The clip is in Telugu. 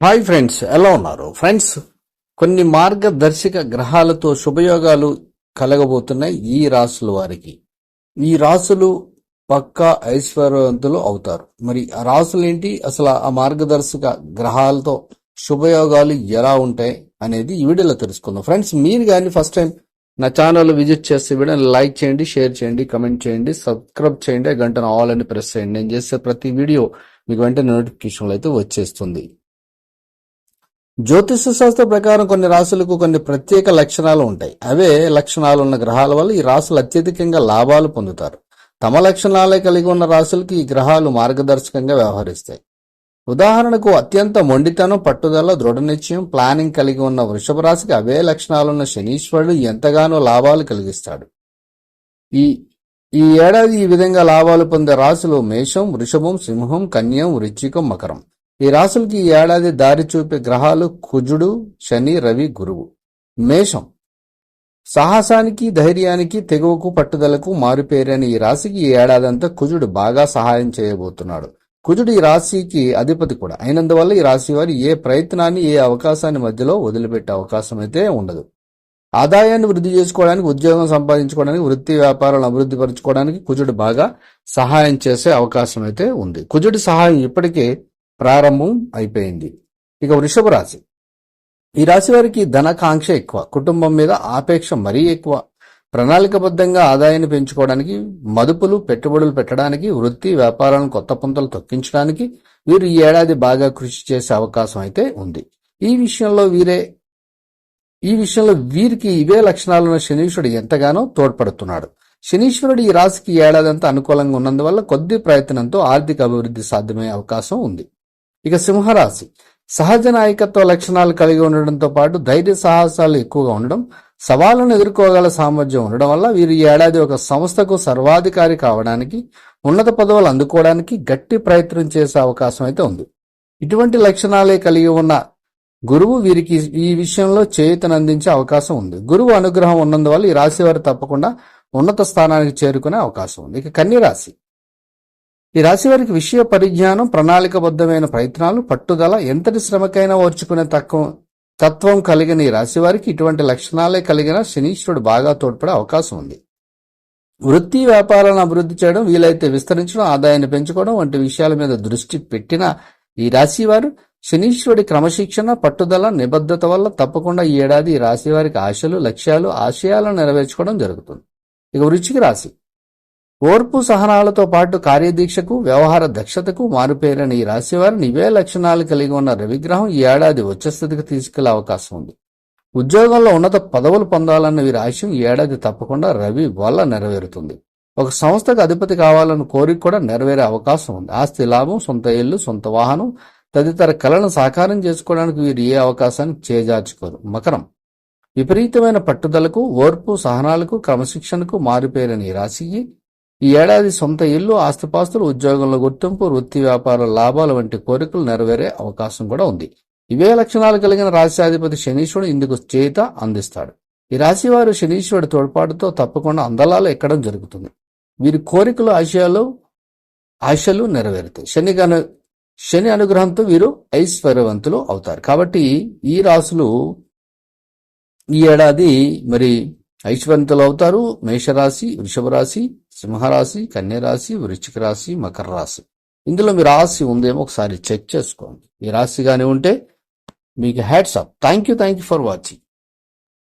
హాయ్ ఫ్రెండ్స్ ఎలా ఉన్నారు? ఫ్రెండ్స్ కొన్ని మార్గదర్శక గ్రహాలతో శుభయోగాలు కలగబోతున్నాయి ఈ రాసుల వారికి. ఈ రాసులు పక్కా ఐశ్వర్యవంతులు అవుతారు. మరి ఆ రాసులు ఏంటి? అసలు ఆ మార్గదర్శక గ్రహాలతో శుభయోగాలు ఎలా ఉంటాయి అనేది ఈ వీడియోలో తెలుసుకుందాం. ఫ్రెండ్స్ మీరు కానీ ఫస్ట్ టైం నా ఛానల్ విజిట్ చేస్తే వీడియోని లైక్ చేయండి షేర్ చేయండి కమెంట్ చేయండి సబ్స్క్రైబ్ చేయండి గంటను ఆల్ అని ప్రెస్ చేయండి. నేను చేసే ప్రతి వీడియో మీకు వెంటనే నోటిఫికేషన్లు అయితే వచ్చేస్తుంది. జ్యోతిష శాస్త్ర ప్రకారం కొన్ని రాశులకు కొన్ని ప్రత్యేక లక్షణాలు ఉంటాయి. అవే లక్షణాలు ఉన్న గ్రహాల వల్ల ఈ రాశులు అత్యధికంగా లాభాలు పొందుతారు. తమ లక్షణాలే కలిగి ఉన్న రాశులకు ఈ గ్రహాలు మార్గదర్శకంగా వ్యవహరిస్తాయి. ఉదాహరణకు అత్యంత మొండితనం పట్టుదల దృఢ నిశ్చయం ప్లానింగ్ కలిగి ఉన్న వృషభ రాశికి అవే లక్షణాలున్న శనీశ్వరుడు ఎంతగానో లాభాలు కలిగిస్తాడు. ఈ ఈ ఏడాది ఈ విధంగా లాభాలు పొందే రాశులు మేషం వృషభం సింహం కన్యం వృచ్చికం మకరం. ఈ రాశులకి ఈ ఏడాది దారి చూపే గ్రహాలు కుజుడు శని రవి గురువు. మేషం. సాహసానికి ధైర్యానికి తెగువకు పట్టుదలకు మారుపేరని ఈ రాశికి ఈ ఏడాదంతా కుజుడు బాగా సహాయం చేయబోతున్నాడు. కుజుడు ఈ రాశికి అధిపతి కూడా. అయినందువల్ల ఈ రాశి వారు ఏ ప్రయత్నాన్ని ఏ అవకాశాన్ని మధ్యలో వదిలిపెట్టే అవకాశం అయితే ఉండదు. ఆదాయాన్ని వృద్ధి చేసుకోవడానికి ఉద్యోగం సంపాదించుకోవడానికి వృత్తి వ్యాపారాలను అభివృద్ధి పరచుకోవడానికి కుజుడు బాగా సహాయం చేసే అవకాశం అయితే ఉంది. కుజుడి సహాయం ఇప్పటికే ప్రారంభం అయిపోయింది. ఇక వృషభ రాశి. ఈ రాశి వారికి ధనకాంక్ష ఎక్కువ. కుటుంబం మీద ఆపేక్ష మరీ ఎక్కువ. ప్రణాళికబద్ధంగా ఆదాయాన్ని పెంచుకోవడానికి మదుపులు పెట్టుబడులు పెట్టడానికి వృత్తి వ్యాపారాలను కొత్త పుంతలు తొక్కించడానికి వీరు ఈ ఏడాది బాగా కృషి చేసే అవకాశం అయితే ఉంది. ఈ విషయంలో వీరే ఈ విషయంలో వీరికి ఇవే లక్షణాలున్న శనీశ్వరుడు ఎంతగానో తోడ్పడుతున్నాడు. శనీశ్వరుడు ఈ రాశికి ఈ ఏడాదంతా అనుకూలంగా ఉన్నందువల్ల కొద్ది ప్రయత్నంతో ఆర్థిక అభివృద్ధి సాధ్యమయ్యే అవకాశం ఉంది. ఇక సింహరాశి. సహజ నాయకత్వ లక్షణాలు కలిగి ఉండడంతో పాటు ధైర్య సాహసాలు ఎక్కువగా ఉండడం సవాళ్ళను ఎదుర్కోగల సామర్థ్యం ఉండడం వల్ల వీరు ఈ ఏడాది ఒక సంస్థకు సర్వాధికారి కావడానికి ఉన్నత పదవులు అందుకోవడానికి గట్టి ప్రయత్నం చేసే అవకాశం అయితే ఉంది. ఇటువంటి లక్షణాలే కలిగి ఉన్న గురువు వీరికి ఈ విషయంలో చేయుతను అందించే అవకాశం ఉంది. గురువు అనుగ్రహం ఉన్నందువల్ల ఈ రాశి వారు తప్పకుండా ఉన్నత స్థానానికి చేరుకునే అవకాశం ఉంది. ఇక కన్యరాశి ఈ రాశి వారికి విషయ పరిజ్ఞానం ప్రణాళికబద్ధమైన ప్రయత్నాలు పట్టుదల ఎంతటి శ్రమకైనా ఓర్చుకునే తక్కువ తత్వం కలిగిన ఈ రాశివారికి ఇటువంటి లక్షణాలే కలిగిన శనీశ్వరుడు బాగా తోడ్పడే అవకాశం ఉంది. వృత్తి వ్యాపారాలను అభివృద్ధి చేయడం వీలైతే విస్తరించడం ఆదాయాన్ని పెంచుకోవడం వంటి విషయాల మీద దృష్టి పెట్టిన ఈ రాశి వారు శనీశ్వరుడి క్రమశిక్షణ పట్టుదల నిబద్ధత వల్ల తప్పకుండా ఈ ఏడాది ఈ రాశి వారికి ఆశలు లక్ష్యాలు ఆశయాలను నెరవేర్చుకోవడం జరుగుతుంది. ఇక వృచ్చిక రాశి. ఓర్పు సహనాలతో పాటు కార్యదీక్షకు వ్యవహార దక్షతకు మారుపేరని ఈ రాశివారిని ఇవే లక్షణాలు కలిగి ఉన్న రవిగ్రహం ఈ ఏడాది ఉచ్చస్థితికి తీసుకెళ్ళే అవకాశం ఉంది. ఉద్యోగంలో ఉన్నత పదవులు పొందాలన్న ఈ రాశ్యం ఈ ఏడాది తప్పకుండా రవి వల్ల నెరవేరుతుంది. ఒక సంస్థకు అధిపతి కావాలన్న కోరిక కూడా నెరవేరే అవకాశం ఉంది. ఆస్తి లాభం సొంత ఇల్లు సొంత వాహనం తదితర కళలను సాకారం చేసుకోవడానికి వీరు ఏ అవకాశాన్ని చేజార్చుకోరు. మకరం. విపరీతమైన పట్టుదలకు ఓర్పు సహనాలకు క్రమశిక్షణకు మారిపోయిన ఈ రాశికి ఈ ఏడాది సొంత ఇల్లు ఆస్తిపాస్తులు ఉద్యోగంలో గుర్తింపు వృత్తి వ్యాపార లాభాలు వంటి కోరికలు నెరవేరే అవకాశం కూడా ఉంది. ఇవే లక్షణాలు కలిగిన రాశ్యాధిపతి శనీశ్వరుడు ఇందుకు చేత అందిస్తాడు. ఈ రాశి వారు శనీశ్వరుడు తోడ్పాటుతో తప్పకుండా అందలాలు ఎక్కడం జరుగుతుంది. వీరి కోరికలు ఆశయాలు ఆశలు నెరవేరుతాయి. శని శని అనుగ్రహంతో వీరు ఐశ్వర్యవంతులు అవుతారు. కాబట్టి ఈ రాశులు ఈ ఏడాది మరి ఐశ్వర్యవంతులు అవుతారు. మేషరాశి వృషభ రాశి సింహరాశి కన్యరాశి వృశ్చిక రాశి మకర రాశి ఇందులో మీ రాశి ఉందేమో ఒకసారి చెక్ చేసుకోండి. ఈ రాశిగానే ఉంటే మీకు hats up thank you thank you for watching.